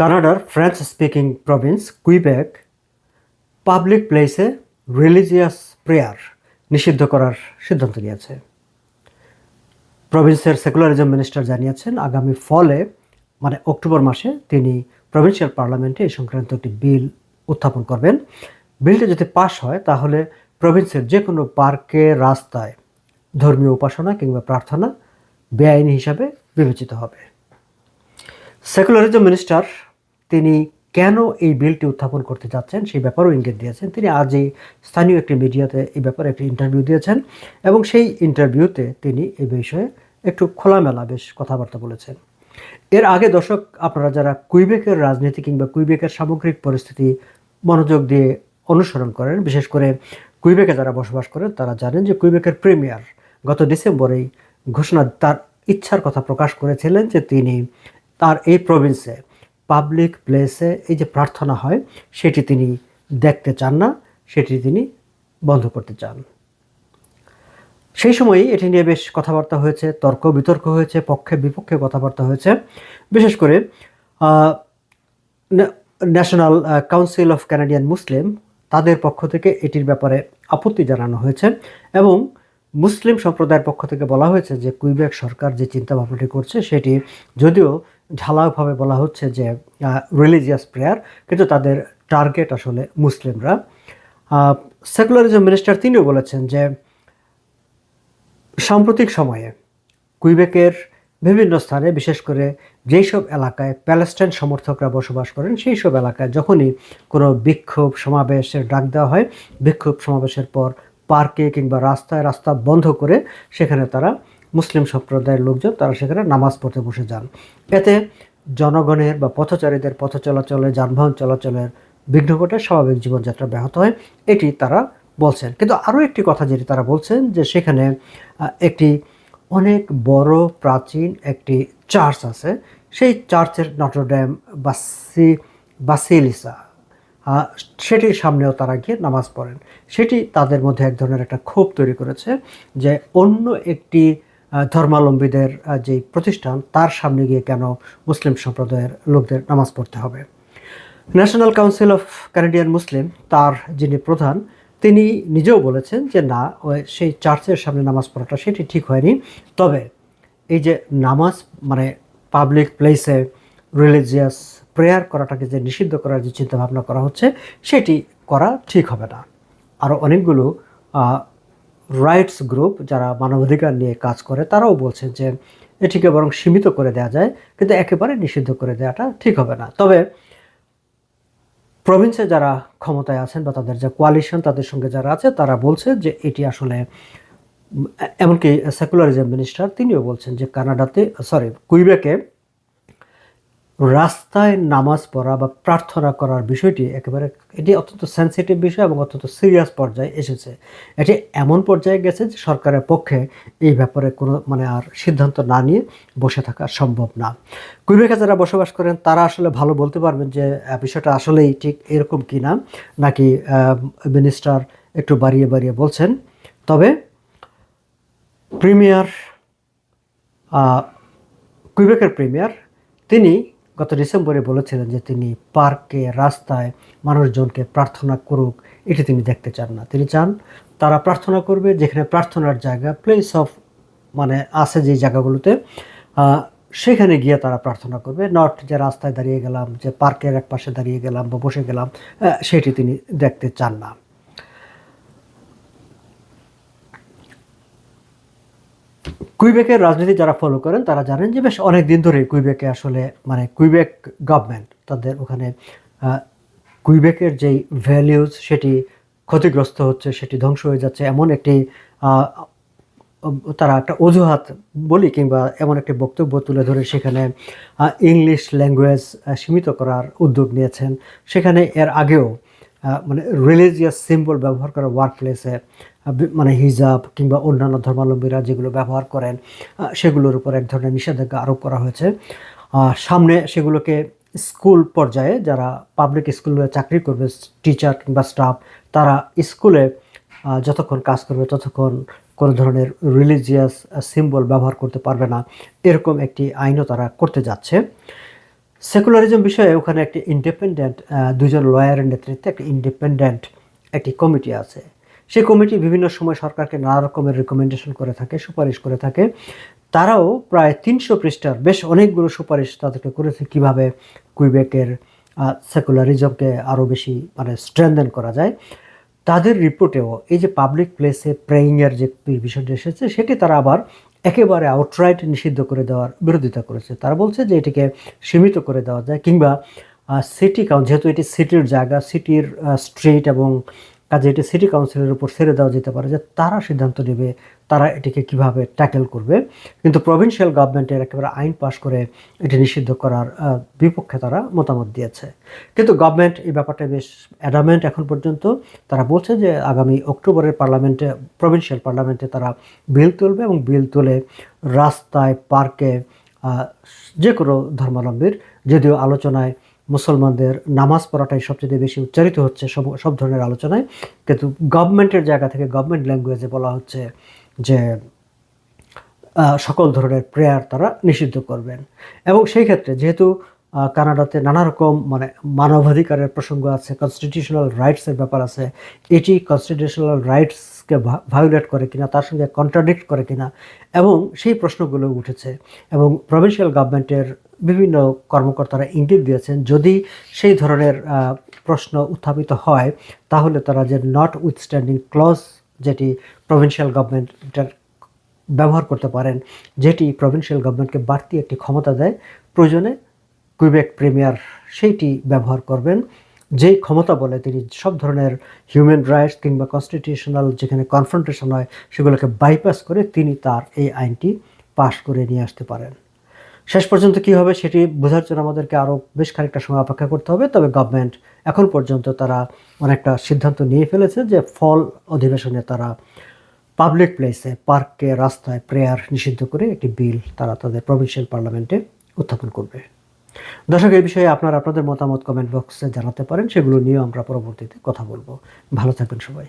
কানাডার French speaking province Quebec public প্লেসে religious prayer নিষিদ্ধ করার সিদ্ধান্ত নিয়েছে। প্রভিন্সের সেকুলারিজম মিনিস্টার জানিয়েছেন, আগামী ফলে মানে অক্টোবর মাসে, তিনি প্রভিন্সিয়াল পার্লামেন্টে এই সংক্রান্ত একটি বিল উত্থাপন করবেন। বিলটা যদি পাশ হয়, তাহলে প্রভিন্সের যে কোনো পার্কে রাস্তায় ধর্মীয় উপাসনা কিংবা প্রার্থনা, বেআইনি হিসাবে বিবেচিত হবে। সেকুলারিজম মিনিস্টার তিনি কেন এই বিলটি উত্থাপন করতে যাচ্ছেন সেই ব্যাপারেও ইঙ্গিত দিয়েছেন। তিনি আজই স্থানীয় একটি মিডিয়াতে এই ব্যাপারে একটি ইন্টারভিউ দিয়েছেন এবং সেই ইন্টারভিউতে তিনি এই বিষয়ে একটু খোলামেলা বেশ কথাবার্তা বলেছেন। এর আগে দর্শক, আপনারা যারা কুইবেকের রাজনীতি কিংবা কুইবেকের সামগ্রিক পরিস্থিতি মনোযোগ দিয়ে অনুসরণ করেন, বিশেষ করে কুইবেকে যারা বসবাস করেন, তারা জানেন যে কুইবেকের প্রিমিয়ার গত ডিসেম্বরেই ঘোষণা, তার ইচ্ছার কথা প্রকাশ করেছিলেন যে তিনি তার এই প্রভিন্সে পাবলিক প্লেসে এই যে প্রার্থনা হয়, সেটি তিনি দেখতে চান না, সেটি তিনি বন্ধ করতে চান। সেই সময়ই এটি নিয়ে বেশ কথাবার্তা হয়েছে, তর্ক বিতর্ক হয়েছে, পক্ষে বিপক্ষে কথাবার্তা হয়েছে। বিশেষ করে national council of Canadian Muslim তাদের পক্ষ থেকে এটির ব্যাপারে আপত্তি জানানো হয়েছে এবং মুসলিম সম্প্রদায়ের পক্ষ থেকে বলা হয়েছে যে কুইবেক সরকার যে চিন্তা ভাবনাটি করছে, সেটি যদিও ঢালাওভাবে বলা হচ্ছে যে রিলিজিয়াস প্রেয়ার কিন্তু তাদের টার্গেট আসলে মুসলিমরা। সেকুলারিজম মিনিস্টার তিনিও বলেছেন যে, সাম্প্রতিক সময়ে কুইবেকের বিভিন্ন স্থানে, বিশেষ করে যেই সব এলাকায় প্যালেস্টাইন সমর্থকরা বসবাস করেন সেই সব এলাকায় যখনই কোনো বিক্ষোভ সমাবেশের ডাক দেওয়া হয়, বিক্ষোভ সমাবেশের পর পার্কে কিংবা রাস্তায় রাস্তা বন্ধ করে সেখানে তারা মুসলিম সম্প্রদায়ের লোকজন তারা সেখানে নামাজ পড়তে বসে যান। এতে জনগণের বা পথচারীদের পথ চলাচলে যানবাহন চলাচলের বিঘ্ন ঘটে, স্বাভাবিক জীবনযাত্রা ব্যাহত হয়, এটি তারা বলছেন। কিন্তু আরও একটি কথা যেটি তারা বলছেন যে সেখানে একটি অনেক বড় প্রাচীন একটি চার্চ আছে। সেই চার্চের নটরড্যাম বাসি, বাসিলিসা সেটির সামনেও তারা গিয়ে নামাজ পড়েন। সেটি তাদের মধ্যে এক ধরনের একটা ক্ষোভ তৈরি করেছে যে অন্য একটি ধর্মাবলম্বীদের যে প্রতিষ্ঠান, তার সামনে গিয়ে কেন মুসলিম সম্প্রদায়ের লোকদের নামাজ পড়তে হবে? National council of Canadian Muslim তার যিনি প্রধান, তিনি নিজেও বলেছেন যে না সেই চার্চের সামনে নামাজ পড়াটা সেটি ঠিক হয়নি। তবে এই যে নামাজ মানে পাবলিক প্লেসে রিলিজিয়াস প্রেয়ার করাটাকে যে নিষিদ্ধ করার যে চিন্তাভাবনা করা হচ্ছে, সেটি করা ঠিক হবে না। আরও অনেকগুলো রাইটস গ্রুপ যারা মানবাধিকার নিয়ে কাজ করে, তারাও বলছেন যে এটিকে বরং সীমিত করে দেওয়া যায়, কিন্তু একেবারে নিষিদ্ধ করে দেওয়াটা ঠিক হবে না। তবে প্রভিন্সে যারা ক্ষমতায় আছেন বা তাদের যে কোয়ালিশন তাদের সঙ্গে যারা আছে, তারা বলছে যে এটি আসলে, এমনকি সেকুলারিজম মিনিস্টার তিনিও বলছেন যে কানাডাতে সরি কুইবেকে রাস্তায় নামাজ পড়া বা প্রার্থনা করার বিষয়টি একেবারে এটি অত্যন্ত সেন্সিটিভ বিষয় এবং অত্যন্ত সিরিয়াস পর্যায়ে এসেছে। এটি এমন পর্যায়ে গেছে যে সরকারের পক্ষে এই ব্যাপারে কোনো মানে আর সিদ্ধান্ত না নিয়ে বসে থাকা সম্ভব না। কুইবেকে যারা বসবাস করেন, তারা আসলে ভালো বলতে পারবেন যে বিষয়টা আসলেই ঠিক এরকম কি না নাকি মিনিস্টার একটু বাড়িয়ে বাড়িয়ে বলছেন। তবে প্রিমিয়ার কুইবেকের প্রিমিয়ার তিনি গত ডিসেম্বরে বলেছিলেন যে তিনি পার্কে, রাস্তায় মানুষজনকে প্রার্থনা করুক, এটি তিনি দেখতে চান না। তিনি চান তারা প্রার্থনা করবে, যেখানে প্রার্থনার জায়গা প্লেস অফ মানে আছে যে জায়গাগুলোতে সেখানে গিয়ে তারা প্রার্থনা করবে। নট যে রাস্তায় দাঁড়িয়ে গেলাম, যে পার্কের এক পাশে দাঁড়িয়ে গেলাম বা বসে গেলাম সেটি তিনি দেখতে চান না। কুইবেকের রাজনীতি যারা ফলো করেন, তারা জানেন যে বেশ অনেক দিন ধরে কুইবেকে আসলে মানে কুইবেক গভর্নমেন্ট তাদের ওখানে কুইবেকের যেই ভ্যালিউজ সেটি ক্ষতিগ্রস্ত হচ্ছে, সেটি ধ্বংস হয়ে যাচ্ছে। এমন একটি তারা একটা অজুহাত বলি কিংবা এমন একটি বক্তব্য তুলে ধরে সেখানে ইংলিশ ল্যাঙ্গুয়েজ সীমিত করার উদ্যোগ নিয়েছেন। সেখানে এর আগেও মানে রিলিজিয়াস সিম্বল ব্যবহার করা ওয়ার্ক প্লেসে মানে হিজাব কিংবা অন্যান্য ধর্মাবলম্বীরা যেগুলো ব্যবহার করেন সেগুলোর উপর এক ধরনের নিষেধাজ্ঞা আরোপ করা হয়েছে। সামনে সেগুলোকে স্কুল পর্যায়ে যারা পাবলিক স্কুলে চাকরি করবে টিচার কিংবা স্টাফ তারা স্কুলে যতক্ষণ কাজ করবে ততক্ষণ কোনো ধরনের রিলিজিয়াস সিম্বল ব্যবহার করতে পারবে না। এরকম একটি আইনও তারা করতে যাচ্ছে। সেকুলারিজম বিষয়ে ওখানে একটি ইন্ডিপেন্ডেন্ট দুজন লয়ারের নেতৃত্বে একটি ইন্ডিপেন্ডেন্ট একটি কমিটি আছে। সেই কমিটি বিভিন্ন সময় সরকারকে নানা রকমের রেকমেন্ডেশন করে থাকে, সুপারিশ করে থাকে। তারাও প্রায় তিনশো পৃষ্ঠার বেশ অনেকগুলো সুপারিশ তাদেরকে করেছে কীভাবে কুইবেকের সেকুলারিজমকে আরও বেশি মানে স্ট্রেংথেন করা যায়। তাদের রিপোর্টেও এই যে পাবলিক প্লেসে প্রেয়িংয়ের যে বিষয়টি এসেছে, সেটি তারা আবার একেবারে আউটরাইট নিষিদ্ধ করে দেওয়ার বিরোধিতা করেছে। তারা বলছে যে এটিকে সীমিত করে দেওয়া যায় কিংবা সিটি কাউন্সিল যেহেতু এটি সিটির জায়গা সিটির স্ট্রিট এবং কাজে এটি সিটি কাউন্সিলের উপর ছেড়ে দেওয়া যেতে পারে যে তারা সিদ্ধান্ত নেবে তারা এটিকে কীভাবে ট্যাকেল করবে। কিন্তু প্রভিন্সিয়াল গভর্নমেন্টের একেবারে আইন পাশ করে এটি নিষিদ্ধ করার বিপক্ষে তারা মতামত দিয়েছে। কিন্তু গভর্নমেন্ট এই ব্যাপারটা বেশ অ্যাডামেন্ট এখন পর্যন্ত। তারা বলছে যে আগামী অক্টোবরের পার্লামেন্টে প্রভিন্সিয়াল পার্লামেন্টে তারা বিল তুলবে এবং বিল তুলে রাস্তায় পার্কে যে কোনো ধর্মাবলম্বীর, যদিও আলোচনায় মুসলমানদের নামাজ পড়াটাই সবচেয়ে বেশি উচ্চারিত হচ্ছে সব সব ধরনের আলোচনায়। কিন্তু গভর্নমেন্টের জায়গা থেকে গভর্নমেন্ট ল্যাঙ্গুয়েজে বলা হচ্ছে যে সকল ধরনের প্রেয়ার তারা নিষিদ্ধ করবেন। এবং সেই ক্ষেত্রে যেহেতু কানাডাতে নানা রকম মানে মানবাধিকারের প্রসঙ্গ আছে কনস্টিটিউশনাল রাইটসের ব্যাপার আছে, এটি কনস্টিটিউশনাল রাইটসকে ভায়োলেট করে কিনা, তার সঙ্গে কন্ট্রাডিক্ট করে কিনা, এবং সেই প্রশ্নগুলো উঠেছে। এবং প্রভিন্সিয়াল গভর্নমেন্টের বিভিন্ন কর্মকর্তারা ইঙ্গিত দিয়েছেন। যদি সেই ধরনের প্রশ্ন উত্থাপিত হয়, তাহলে তারা যে নট উইথস্ট্যান্ডিং ক্লজ যেটি প্রভিন্সিয়াল গভর্নমেন্টের ব্যবহার করতে পারেন, যেটি প্রভিন্সিয়াল গভর্নমেন্টকে বাড়তি একটি ক্ষমতা দেয়, প্রয়োজনে কুইবেক প্রিমিয়ার সেইটি ব্যবহার করবেন। যেই ক্ষমতা বলে তিনি সব ধরনের হিউম্যান রাইটস কিংবা কনস্টিটিউশনাল যেখানে কনফ্রন্টেশন হয়, সেগুলোকে বাইপাস করে তিনি তার এই আইনটি পাশ করে নিয়ে আসতে পারেন। শেষ পর্যন্ত কি হবে সেটি বোঝার জন্য আমাদেরকে আরও বেশ খানিকটা সময় অপেক্ষা করতে হবে। তবে গভর্নমেন্ট এখন পর্যন্ত তারা অনেকটা সিদ্ধান্ত নিয়ে ফেলেছে যে ফল অধিবেশনে তারা পাবলিক প্লেসে পার্কে রাস্তায় প্রেয়ার নিষিদ্ধ করে একটি বিল তারা তাদের প্রভিন্সিয়াল পার্লামেন্টে উত্থাপন করবে। দর্শক, এই বিষয়ে আপনারা আপনাদের মতামত কমেন্ট বক্সে জানাতে পারেন। সেগুলো নিয়েও আমরা পরবর্তীতে কথা বলব। ভালো থাকবেন সবাই।